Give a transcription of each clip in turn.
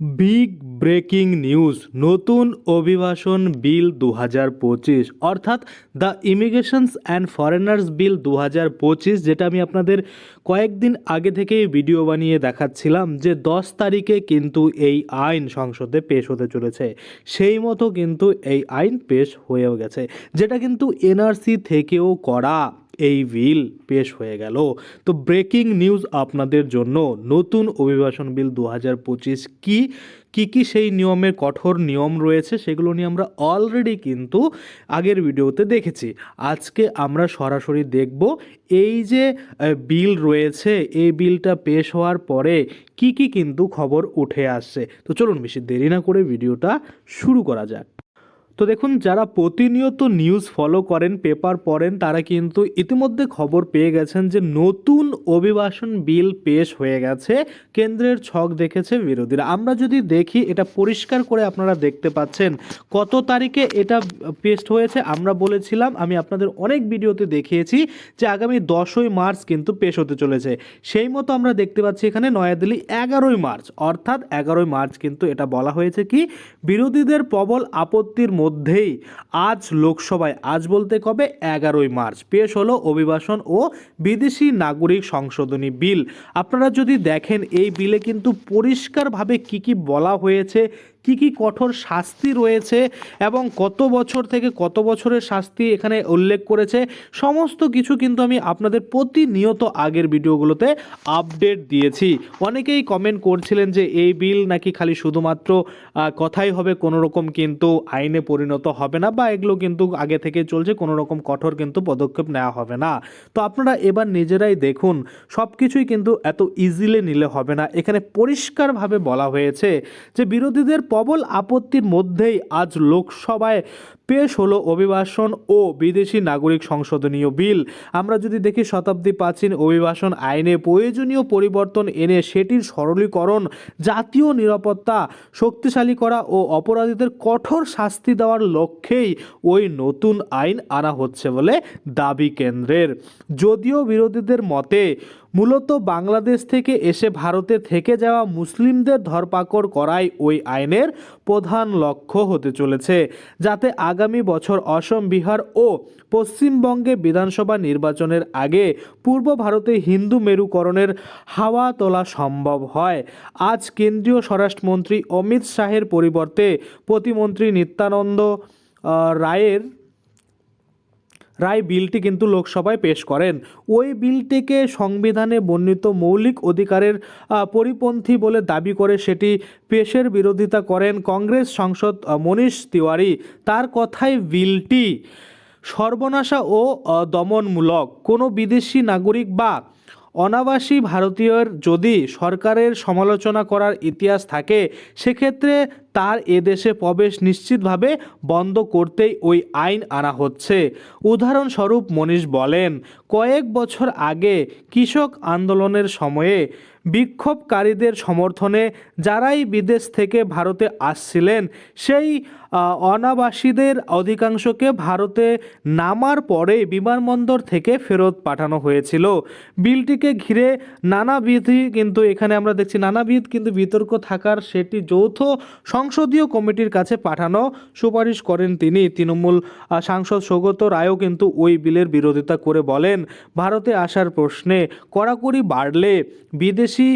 Big breaking news নতুন অভিবাসন bill দু হাজার পঁচিশ, অর্থাৎ the immigrations and foreigners bill দু হাজার পঁচিশ, যেটা আমি আপনাদের কয়েকদিন আগে থেকেই ভিডিও বানিয়ে দেখাচ্ছিলাম যে দশ তারিখে কিন্তু এই আইন সংসদে পেশ হতে চলেছে। সেই মতো কিন্তু এই আইন পেশ হয়েও গেছে, যেটা কিন্তু এনআরসি থেকেও করা। এই বিল পেশ হয়ে গেল। তো ব্রেকিং নিউজ আপনাদের জন্য নতুন অভিবাসন বিল দু হাজার পঁচিশ কী? কী কী সেই নিয়মের কঠোর নিয়ম রয়েছে সেগুলো নিয়ে আমরা অলরেডি কিন্তু আগের ভিডিওতে দেখেছি। আজকে আমরা সরাসরি দেখব এই যে বিল রয়েছে, এই বিলটা পেশ হওয়ার পরে কি কি কিন্তু খবর উঠে আসছে। তো চলুন বেশি দেরি না করে ভিডিওটা শুরু করা যাক। তো দেখুন, যারা প্রতিনিয়ত নিউজ ফলো করেন পেপার পড়েন, তারা কিন্তু ইতিমধ্যে খবর পেয়ে গেছেন যে নতুন অভিবাসন বিল পেশ হয়ে গেছে, কেন্দ্রের ছক দেখেছে বিরোধীরা। আমরা যদি দেখি, এটা পরিষ্কার করে আপনারা দেখতে পাচ্ছেন কত তারিখে এটা পেস্ট হয়েছে। আমরা বলেছিলাম, আমি আপনাদের অনেক ভিডিওতে দেখিয়েছি যে আগামী দশই মার্চ কিন্তু পেশ হতে চলেছে। সেই মতো আমরা দেখতে পাচ্ছি এখানে নয়াদিল্লি এগারোই মার্চ। অর্থাৎ এগারোই মার্চ কিন্তু এটা বলা হয়েছে কি, বিরোধীদের প্রবল আপত্তির মধ্যেই আজ লোকসভায়, আজ বলতে কবে? এগারোই মার্চ। পেশ হলো অভিবাসন ও বিদেশি নাগরিক সংশোধনী বিল। আপনারা যদি দেখেন, এই বিলে কিন্তু পরিষ্কারভাবে কি কি বলা হয়েছে কি কি কঠোর শাস্তি রয়েছে এবং কত বছর থেকে কত বছরের শাস্তি এখানে উল্লেখ করেছে, সমস্ত কিছু কিন্তু আমি আপনাদের প্রতিনিয়ত আগের ভিডিওগুলোতে আপডেট দিয়েছি। অনেকেই কমেন্ট করছিলেন যে এই বিল নাকি খালি শুধুমাত্র কথাই হবে কোনো রকম কিন্তু আইনে পরিণত হবে না বা এগুলো কিন্তু আগে থেকে চলছে কোনো রকম কঠোর কিন্তু পদক্ষেপ নেওয়া হবে না। তো আপনারা এবার নিজেরাই দেখুন সব কিছুই কিন্তু এত ইজিলি নিলে হবে না। এখানে পরিষ্কারভাবে বলা হয়েছে যে বিরোধীদের প্রবল আপত্তির মধ্যেই আজ লোকসভায় পেশ হলো অভিবাসন ও বিদেশি নাগরিক সংশোধনীয় বিল। আমরা যদি দেখি শতাব্দী প্রাচীন অভিবাসন আইনে প্রয়োজনীয় পরিবর্তন এনে সেটির সরলীকরণ, জাতীয় নিরাপত্তা, শক্তিশালী করা ও অপরাধীদের কঠোর শাস্তি দেওয়ার লক্ষ্যেই ওই নতুন আইন আনা হচ্ছে বলে দাবি কেন্দ্রের। যদিও বিরোধীদের মতে, মূলত বাংলাদেশ থেকে এসে ভারতে থেকে যাওয়া মুসলিমদের ধরপাকড় করাই ওই আইনের প্রধান লক্ষ্য হতে চলেছে, যাতে আগামী বছর অসম, বিহার ও পশ্চিমবঙ্গে বিধানসভা নির্বাচনের আগে পূর্ব ভারতে হিন্দু মেরুকরণের হাওয়া তোলা সম্ভব হয়। আজ কেন্দ্রীয় স্বরাষ্ট্রমন্ত্রী অমিত শাহের পরিবর্তে প্রতিমন্ত্রী নিত্যানন্দ রায়ের রায় বিলটি কিন্তু লোকসভায় পেশ করেন। ওই বিলটিকে সংবিধানে বর্ণিত মৌলিক অধিকারের পরিপন্থী বলে দাবি করে সেটি পেশের বিরোধিতা করেন কংগ্রেস সাংসদ মনীষ তিওয়ারি। তার কথায় বিলটি সর্বনাশা ও দমনমূলক। কোনো বিদেশি নাগরিক বা অনাবাসী ভারতীয়র যদি সরকারের সমালোচনা করার ইতিহাস থাকে, সেক্ষেত্রে তার এদেশে প্রবেশ নিশ্চিতভাবে বন্ধ করতেই ওই আইন আনা হচ্ছে। উদাহরণস্বরূপ মনীষ বলেন, কয়েক বছর আগে কৃষক আন্দোলনের সময়ে বিক্ষোভকারীদের সমর্থনে যারাই বিদেশ থেকে ভারতে আসছিলেন, সেই অনাবাসীদের অধিকাংশকে ভারতে নামার পরে বিমানবন্দর থেকে ফেরত পাঠানো হয়েছিল। বিলটিকে ঘিরে নানাবিধি কিন্তু এখানে আমরা দেখছি, নানাবিধ কিন্তু বিতর্ক থাকার সেটি যৌথ সংসদীয় কমিটির কাছে পাঠানো সুপারিশ করেন তিনি। তৃণমূল সাংসদ সৌগত রায়ও কিন্তু ওই বিলের বিরোধিতা করে বলেন, ভারতে আসার প্রশ্নে কড়াকড়ি বাড়লে বিদেশি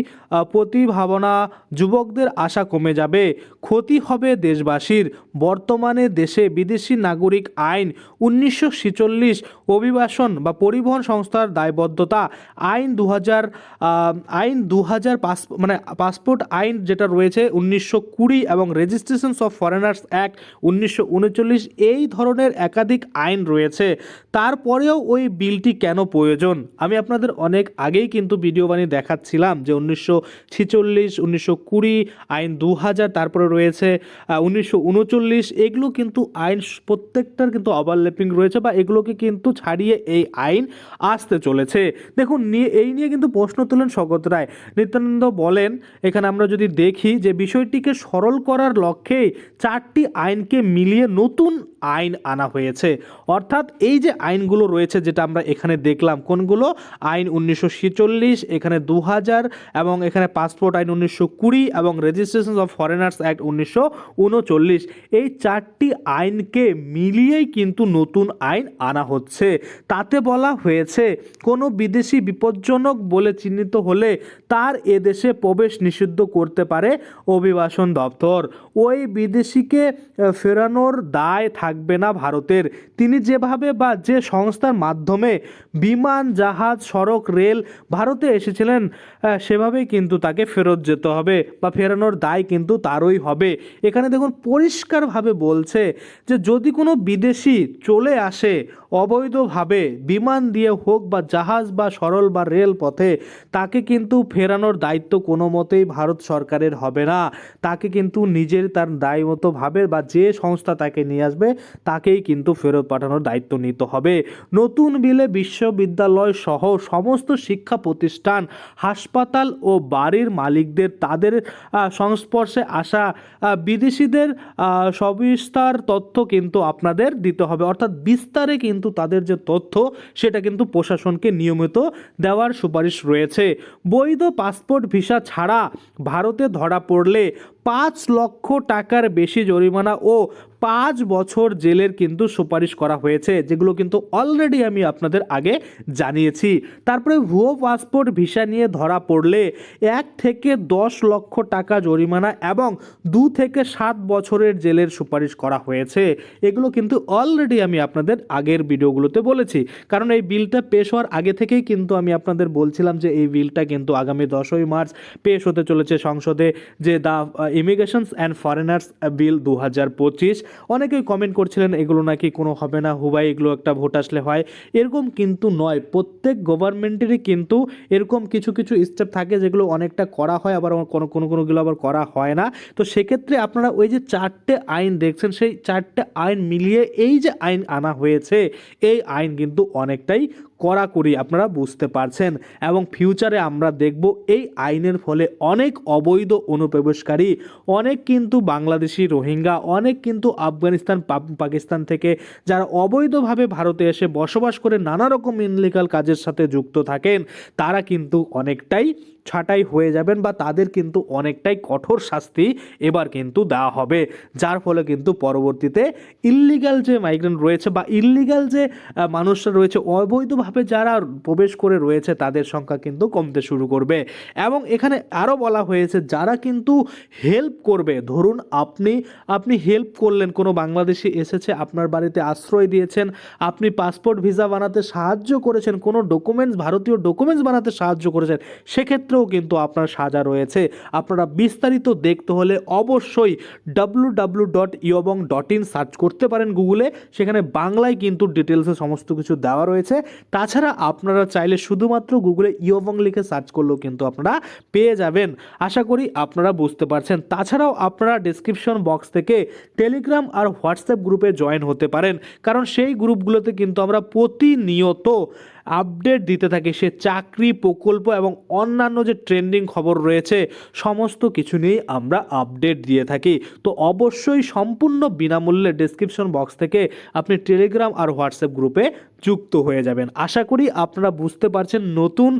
প্রতিভাবনা যুবকদের আশা কমে যাবে। ক্ষতি হবে দেশবাসীর। বর্তমানে দেশে বিদেশি নাগরিক আইন উনিশশো ছেচল্লিশ অভিবাসন বা পরিবহন সংস্থার দায়বদ্ধতা, আইন দু হাজার আইন দু মানে পাসপোর্ট আইন যেটা রয়েছে উনিশশো কুড়ি এবং রেজিস্ট্রেশনস অফ ফরেনার্স অ্যাক্ট উনিশশো উনচল্লিশ এই ধরনের একাধিক আইন রয়েছে। তারপরেও ওই বিলটি কেন প্রয়োজন? আমি আপনাদের অনেক আগেই কিন্তু ভিডিও বানিয়ে দেখাচ্ছিলাম যে উনিশশো ছেচল্লিশ, উনিশশো কুড়ি আইন দু হাজার তারপরে রয়েছে। উনিশশো উনচল্লিশ এগুলো কিন্তু আইন প্রত্যেকটার কিন্তু ওভারল্যাপিং রয়েছে বা এগুলোকে কিন্তু ছাড়িয়ে এই আইন আসতে চলেছে। দেখুন নিয়ে এই নিয়ে কিন্তু প্রশ্ন তোলেন স্বগত রায়। নিত্যানন্দ বলেন, এখানে আমরা যদি দেখি যে বিষয়টিকে সরল করার লক্ষ্যে চারটি আইনকে মিলিয়ে নতুন আইন আনা হয়েছে। অর্থাৎ এই যে আইনগুলো রয়েছে যেটা আমরা এখানে দেখলাম, কোনগুলো? আইন উনিশশো ছেচল্লিশ, এখানে দু হাজার, এবং এখানে পাসপোর্ট আইন উনিশশো কুড়ি, এবং রেজিস্ট্রেশন অফ ফরেনার্স অ্যাক্ট উনিশশো উনচল্লিশ। এই চারটি আইনকে মিলিয়েই কিন্তু নতুন আইন আনা হচ্ছে। তাতে বলা হয়েছে, কোনো বিদেশি বিপজ্জনক বলে চিহ্নিত হলে তার এদেশে প্রবেশ নিষিদ্ধ করতে পারে অভিবাসন দপ্তর। ওই বিদেশিকে ফেরানোর দায় থাকবে না ভারতের। তিনি যেভাবে বা যে সংস্থার মাধ্যমে বিমান, জাহাজ, সড়ক, রেল ভারতে এসেছিলেন সেভাবেই কিন্তু তাকে ফেরত যেতে হবে বা ফেরানোর দায় কিন্তু তারই হবে। এখানে দেখুন, পরিষ্কারভাবে বলছে যে যদি কোনো বিদেশি চলে আসে, অবৈধভাবে বিমান দিয়ে হোক বা জাহাজ বা সরল বা রেল পথে, তাকে কিন্তু ফেরানোর দায়িত্ব কোনো মতেই ভারত সরকারের হবে না। তাকে কিন্তু নিজের তার দায় মতো ভাবে বা যে সংস্থা তাকে নিয়ে আসবে তাকেই কিন্তু ফেরত পাঠানোর দায়িত্ব নিতে হবে। নতুন বিলে বিশ্ববিদ্যালয় সহ সমস্ত শিক্ষা প্রতিষ্ঠান, হাসপাতাল ও বাড়ির মালিকদের তাদের সংস্পর্শে আসা বিদেশিদের সবিস্তার তথ্য কিন্তু আপনাদের দিতে হবে। অর্থাৎ বিস্তারে কিন্তু তাদের যে তথ্য, সেটা কিন্তু প্রশাসনকে নিয়মিত দেওয়ার সুপারিশ রয়েছে। বৈধ পাসপোর্ট ভিসা ছাড়া ভারতে ধরা পড়লে পাঁচ লক্ষ টাকার বেশি জরিমানা ও পাঁচ বছর জেলের কিন্তু সুপারিশ করা হয়েছে, যেগুলো কিন্তু অলরেডি আমি আপনাদের আগে জানিয়েছি। তারপরে ভুয়ো পাসপোর্ট ভিসা নিয়ে ধরা পড়লে এক থেকে দশ লক্ষ টাকা জরিমানা এবং দু থেকে সাত বছরের জেলের সুপারিশ করা হয়েছে। এগুলো কিন্তু অলরেডি আমি আপনাদের আগের ভিডিওগুলোতে বলেছি। কারণ এই বিলটা পেশ হওয়ার আগে থেকেই কিন্তু আমি আপনাদের বলছিলাম যে এই বিলটা কিন্তু আগামী দশই মার্চ পেশ হতে চলেছে সংসদে, যে the immigrations and foreigners bill দু হাজার পঁচিশ। অনেকেই কমেন্ট করছিলেন, এগুলো নাকি কোনো হবে না, হুবাই এগুলো একটা ভোট আসলে হয়। এরকম কিন্তু নয়। প্রত্যেক গভর্নমেন্টেরই কিন্তু এরকম কিছু কিছু স্টেপ থাকে যেগুলো অনেকটা করা হয়, আবার কোনো কোনো, কোনোগুলো আবার করা হয় না। তো সেক্ষেত্রে আপনারা ওই যে চারটে আইন দেখছেন, সেই চারটে আইন মিলিয়ে এই যে আইন আনা হয়েছে, এই আইন কিন্তু অনেকটাই কড়াকড়ি আপনারা বুঝতে পারছেন এবং ফিউচারে আমরা দেখব এই আইনের ফলে অনেক অবৈধ অনুপ্রবেশকারী, অনেক কিন্তু বাংলাদেশি রোহিঙ্গা, অনেক কিন্তু আফগানিস্তান পাকিস্তান থেকে যারা অবৈধভাবে ভারতে এসে বসবাস করে নানা রকম ইনলিগাল কাজের সাথে যুক্ত থাকেন, তারা কিন্তু অনেকটাই ছাঁটাই হয়ে যাবেন বা তাদের কিন্তু অনেকটাই কঠোর শাস্তি এবার কিন্তু দেওয়া হবে। যার ফলে কিন্তু পরবর্তীতে ইল্লিগাল যে মাইগ্রেন্ট রয়েছে বা ইল্লিগাল যে মানুষরা রয়েছে, অবৈধভাবে যারা প্রবেশ করে রয়েছে, তাদের সংখ্যা কিন্তু কমতে শুরু করবে। এবং এখানে আরও বলা হয়েছে, যারা কিন্তু হেল্প করবে, ধরুন আপনি আপনি হেল্প করলেন, কোনো বাংলাদেশি এসেছে, আপনার বাড়িতে আশ্রয় দিয়েছেন, আপনি পাসপোর্ট ভিসা বানাতে সাহায্য করেছেন, কোনো ডকুমেন্টস ভারতীয় ডকুমেন্টস বানাতে সাহায্য করেছেন সেক্ষেত্রেও কিন্তু আপনার সাজা রয়েছে। আপনারা বিস্তারিত দেখতে হলে অবশ্যই ডাব্লু ডাব্লু ডট ইয়বং ডট ইন সার্চ করতে পারেন গুগলে। সেখানে বাংলায় কিন্তু ডিটেলসে সমস্ত কিছু দেওয়া রয়েছে। তাছাড়া আপনারা চাইলে শুধুমাত্র গুগলে ইয়বং লিখে সার্চ করলেও কিন্তু আপনারা পেয়ে যাবেন। আশা করি আপনারা বুঝতে পারছেন। তাছাড়াও আপনারা ডিসক্রিপশন বক্স থেকে টেলিগ্রাম আর হোয়াটসঅ্যাপ গ্রুপে জয়েন হতে পারেন। কারণ সেই গ্রুপগুলোতে কিন্তু আমরা প্রতিনিয়ত আপডেট দিতে থাকে সে চাকরি, প্রকল্প এবং অন্যান্য যে ট্রেন্ডিং খবর রয়েছে, সমস্ত কিছু নিয়েই আমরা আপডেট দিয়ে থাকি। তো অবশ্যই সম্পূর্ণ বিনামূল্যে ডিসক্রিপশন বক্স থেকে আপনি টেলিগ্রাম আর হোয়াটসঅ্যাপ গ্রুপে যুক্ত হয়ে যাবেন। আশা করি আপনারা বুঝতে পারছেন নতুন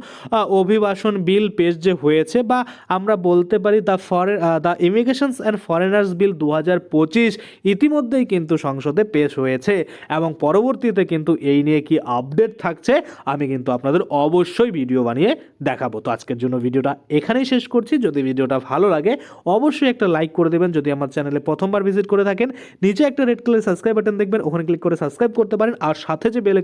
অভিবাসন বিল পেশ যে হয়েছে বা আমরা বলতে পারি the foreign the immigrations and foreigners bill দু হাজার পঁচিশ ইতিমধ্যেই কিন্তু সংসদে পেশ হয়েছে এবং পরবর্তীতে কিন্তু এই নিয়ে কি আপডেট থাকছে আমি কিন্তু আপনাদের অবশ্যই ভিডিও বানিয়ে দেখাবো। তো আজকের জন্য ভিডিওটা এখানেই শেষ করছি। যদি ভিডিওটা ভালো লাগে, অবশ্যই একটা লাইক করে দেবেন। যদি আমার চ্যানেলে প্রথমবার ভিজিট করে থাকেন, নিচে একটা রেড কালার সাবস্ক্রাইব বাটন দেখবেন, ওখানে ক্লিক করে সাবস্ক্রাইব করতে পারেন। আর সাথে যে বেল